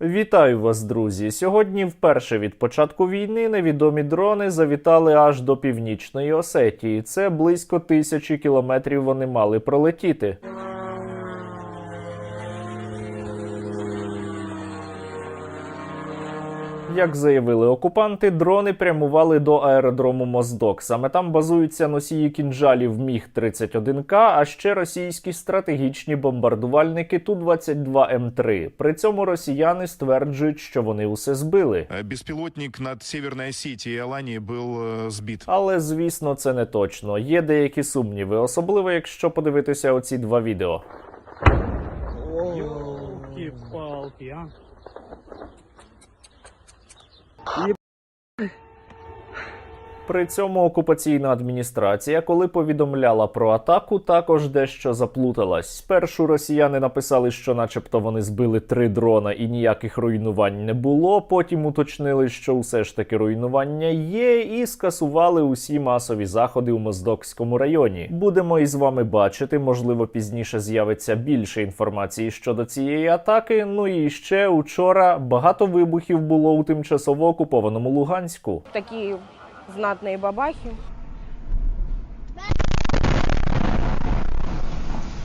Вітаю вас, друзі! Сьогодні, вперше від початку війни, невідомі дрони завітали аж до північної Осетії. Це близько тисячі кілометрів вони мали пролетіти. Як заявили окупанти, дрони прямували до аеродрому Моздок. Саме там базуються носії кінжалів Міг 31 к а ще російські стратегічні бомбардувальники Ту-22М3. При цьому росіяни стверджують, що вони усе збили. Э, Беспилотник над Северной Осетией и Аланией был э, сбит. Але звісно, це не точно. Є деякі сумніви, особливо якщо подивитися оці два відео. Елки-палки, а. ये При цьому окупаційна адміністрація, коли повідомляла про атаку, також дещо заплуталась. Спершу росіяни написали, що, начебто, вони збили три дрона і ніяких руйнувань не було. Потім уточнили, що усе ж таки руйнування є, і скасували усі масові заходи у Моздокському районі. Будемо із вами бачити. Можливо, пізніше з'явиться більше інформації щодо цієї атаки. Ну і ще учора багато вибухів було у тимчасово окупованому Луганську. такие знатные бабахи.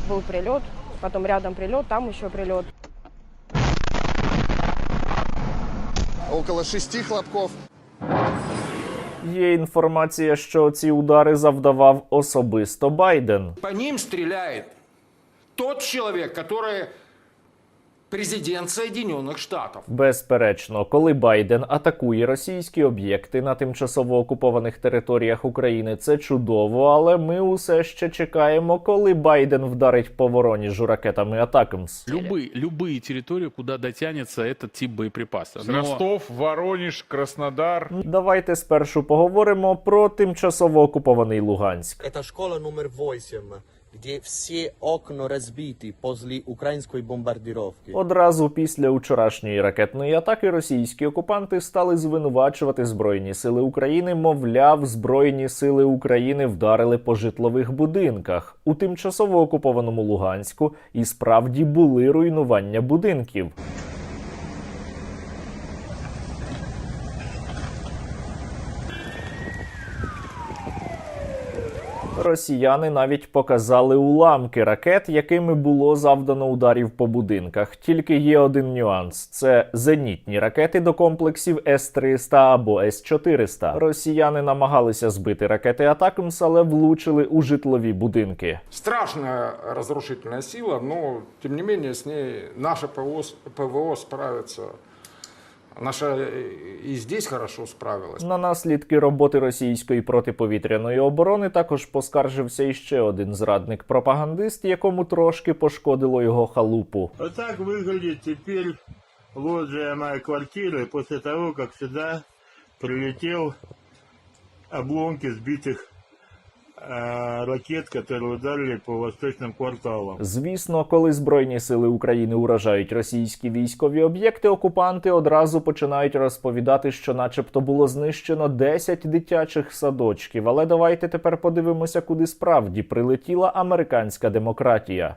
Был прилет, потом рядом прилет, там еще прилет. около шести хлопков. Є інформація, що ці удари завдавав особисто Байден. По ним стреляет тот человек, который президент Соединенных Штатов. Безперечно, коли Байден атакує російські об'єкти на тимчасово окупованих територіях України, це чудово, але ми усе ще чекаємо, коли Байден вдарить по Воронежу ракетами Атакамс. Любые, любые территории, куда дотянется этот тип боеприпаса. Но Ростов, Воронеж, Краснодар. Давайте спершу поговоримо про тимчасово окупований Луганськ. Это школа номер 8, где все окна разбиты после украинской бомбардировки. Одразу після вчорашньої ракетної атаки російські окупанти стали звинувачувати збройні сили України. Мовляв, збройні сили України вдарили по житлових будинках у тимчасово окупованому Луганську. І справді були руйнування будинків. Росіяни навіть показали уламки ракет, якими було завдано ударів по будинках. Тільки є один нюанс: це зенітні ракети до комплексів С-300 або С-400. Росіяни намагалися збити ракети Атакамс, але влучили у житлові будинки. Страшная разрушительная сила, но тем не менее с ней наше ПВО, ПВО справится. Наша э, и здесь хорошо справилась. На наслідки роботи російської протиповітряної оборони також поскаржився іще один зрадник-пропагандист, якому трошки пошкодило його халупу. Вот так выглядит теперь лоджия моей квартиры после того, как сюда прилетел обломки сбитых э, ракет, які ударили по восточним кварталам. Звісно, коли Збройні сили України уражають російські військові об'єкти, окупанти одразу починають розповідати, що, начебто, було знищено 10 дитячих садочків. Але давайте тепер подивимося, куди справді прилетіла американська демократія.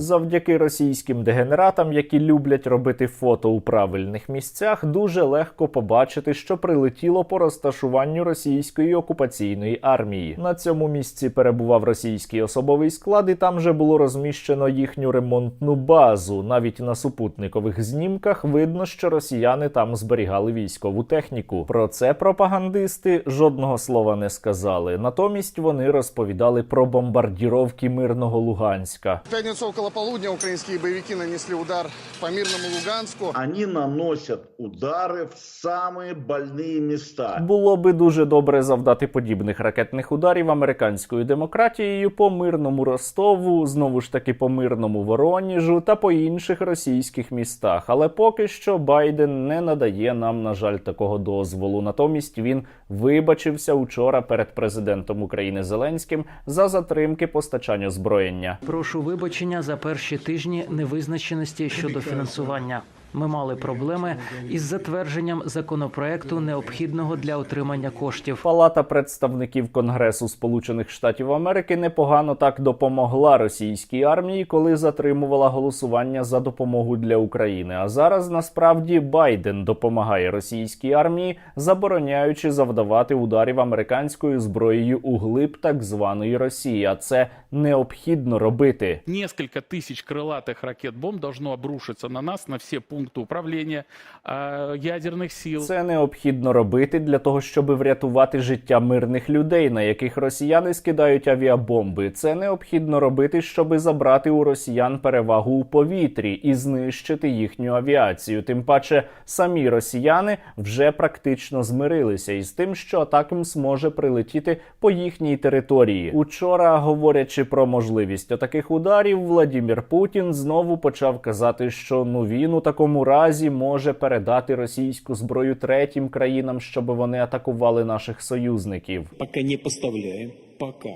Завдяки російським дегенератам, які люблять робити фото у правильних місцях, дуже легко побачити, що прилетіло по розташуванню російської окупаційної армії. На цьому місці перебував російський особовий склад, і там же було розміщено їхню ремонтну базу. Навіть на супутникових знімках видно, що росіяни там зберігали військову техніку. Про це пропагандисти жодного слова не сказали. Натомість вони розповідали про бомбардіровки мирного Луганська. В пятницу около полудня украинские боевики нанесли удар по мирному Луганску. они наносят удары в самые больные места. Було би дуже добре завдати подібних ракетних ударів американською демократією по мирному Ростову, знову ж таки по мирному Вороніжу та по інших російських містах. Але поки що Байден не надає нам, на жаль, такого дозволу. Натомість він вибачився учора перед президентом України Зеленським за затримки постачання озброєння. Прошу вибачення за перші тижні невизначеності щодо фінансування. Ми мали проблеми із затвердженням законопроекту, необхідного для отримання коштів. Палата представників Конгресу Сполучених Штатів Америки непогано так допомогла російській армії, коли затримувала голосування за допомогу для України. А зараз насправді Байден допомагає російській армії, забороняючи завдавати ударів американською зброєю у глиб так званої Росії. А це необхідно робити. Несколько тысяч крылатых ракет-бомб должно обрушиться на нас, на все пункты управления э, ядерных сил. Це необхідно робити для того, щоб врятувати життя мирних людей, на яких росіяни скидають авіабомби. Це необхідно робити, щоб забрати у росіян перевагу у повітрі і знищити їхню авіацію. Тим паче, самі росіяни вже практично змирилися із тим, що атакамс може прилетіти по їхній території. Учора, говорячи про можливість таких ударів, Владімір Путін знову почав казати, що ну він у такому разі може передати російську зброю третім країнам, щоб вони атакували наших союзників. Поки не поставляємо, поки.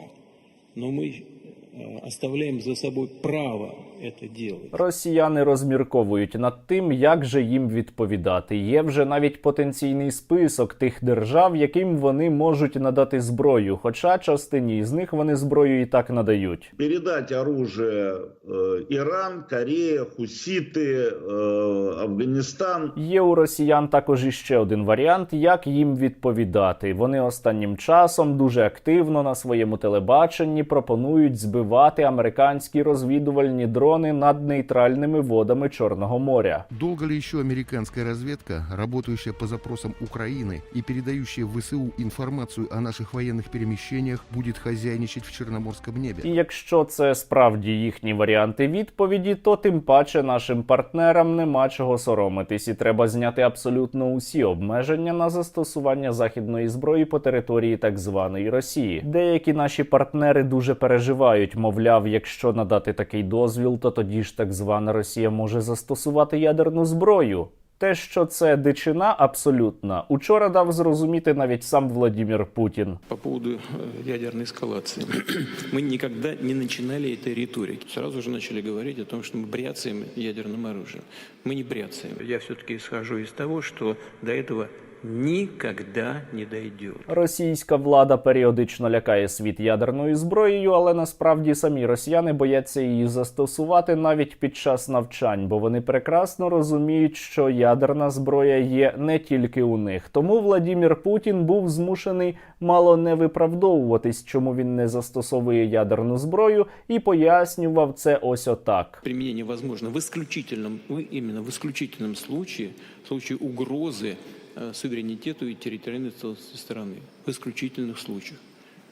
Ну мы э, оставляем за собой право это делать. Росіяни розмірковують над тим, як же їм відповідати. Є вже навіть потенційний список тих держав, яким вони можуть надати зброю. Хоча частині з них вони зброю і так надають. Передать оружие э, Иран, Корея, хуситы, э, Афганистан. Є у росіян також іще один варіант, як їм відповідати. Вони останнім часом дуже активно на своєму телебаченні пропонують збивати американські розвідувальні дрони над нейтральними водами Чорного моря. Долго ли еще американская разведка, работающая по запросам Украины и передающая в ВСУ информацию о наших военных перемещениях, будет хозяйничать в Черноморском небе? І якщо це справді їхні варіанти відповіді, то тим паче нашим партнерам нема чого соромитись, і треба зняти абсолютно усі обмеження на застосування західної зброї по території так званої Росії. Деякі наші партнери дуже переживають, мовляв, якщо надати такий дозвіл, то тоді ж так звана Росія може застосувати ядерну зброю. Те, що це дичина абсолютна, учора дав зрозуміти навіть сам Владімір Путін. По поводу э, ядерной эскалации. Мы никогда не начинали этой риторики. Сразу же начали говорить о том, что мы бряцаем ядерным оружием. Мы не бряцаем. Я все-таки исхожу из того, что до этого никогда не дойдет. Російська влада періодично лякає світ ядерною зброєю, але насправді самі росіяни бояться її застосувати навіть під час навчань, бо вони прекрасно розуміють, що ядерна зброя є не тільки у них. Тому Владімір Путін був змушений мало не виправдовуватись, чому він не застосовує ядерну зброю, і пояснював це ось отак. Применение возможно в исключительном, вы именно в исключительном случае, в случае угрозы э, суверенитету и территориальной целостности страны. В исключительных случаях.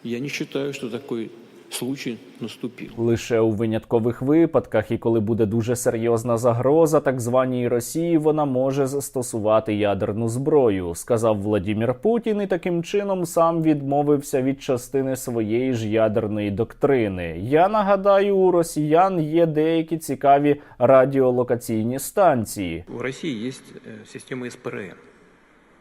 Я не считаю, что такой случай наступил. Лише у виняткових випадках, і коли буде дуже серйозна загроза так званій Росії, вона може застосувати ядерну зброю, сказав Владімір Путін, і таким чином сам відмовився від частини своєї ж ядерної доктрини. Я нагадаю, у росіян є деякі цікаві радіолокаційні станції. В России есть э, система СПРН.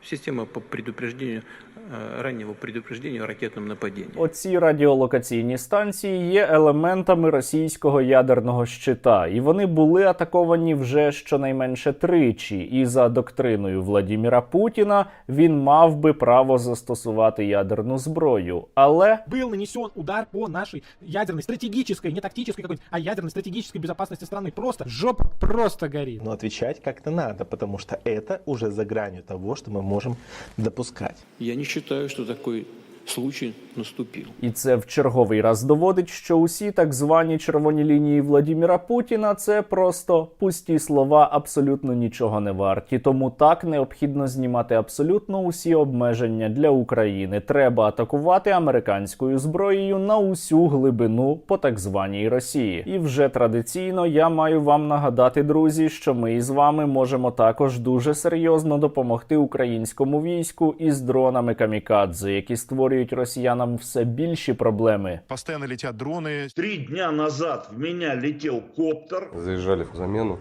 Система по предупреждению, э, раннего предупреждения о ракетном нападении. Оці радіолокаційні станції є елементами російського ядерного щита, і вони були атаковані вже щонайменше тричі. І за доктриною Владіміра Путіна він мав би право застосувати ядерну зброю. Але был нанесен удар по нашей ядерной стратегической, не тактической какой-нибудь, а ядерной стратегической безопасности страны. Просто жопа просто горит. Но отвечать как-то надо, потому что это уже за гранью того, что мы можем допускать. Я не считаю, что такой случай наступил. І це в черговий раз доводить, що усі так звані червоні лінії Владіміра Путіна це просто пусті слова, абсолютно нічого не варті. Тому так необхідно знімати абсолютно усі обмеження для України. Треба атакувати американською зброєю на усю глибину по так званій Росії. І вже традиційно я маю вам нагадати, друзі, що ми із вами можемо також дуже серйозно допомогти українському війську із дронами камікадзе, які створюють росіянам все більші проблеми. Постоянно летят дроны. Три дня назад в меня летел коптер. Заезжали в замену,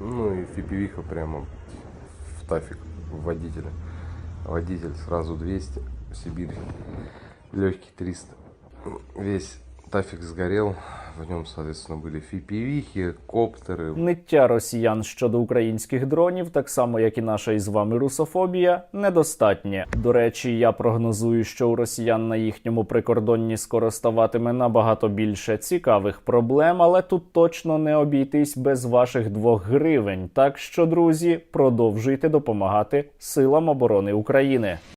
ну и фипивиха прямо в тафик водителя. Водитель сразу 200, Сибирь, легкий 300, весь Тафик сгорел, в нем, соответственно, были фипивихи, коптеры. Ниття росіян щодо українських дронів, так само як і наша із вами русофобія, недостатнє. До речі, я прогнозую, що у росіян на їхньому прикордонні скоро ставатиме набагато більше цікавих проблем, але тут точно не обійтись без ваших двох гривень. Так що, друзі, продовжуйте допомагати силам оборони України.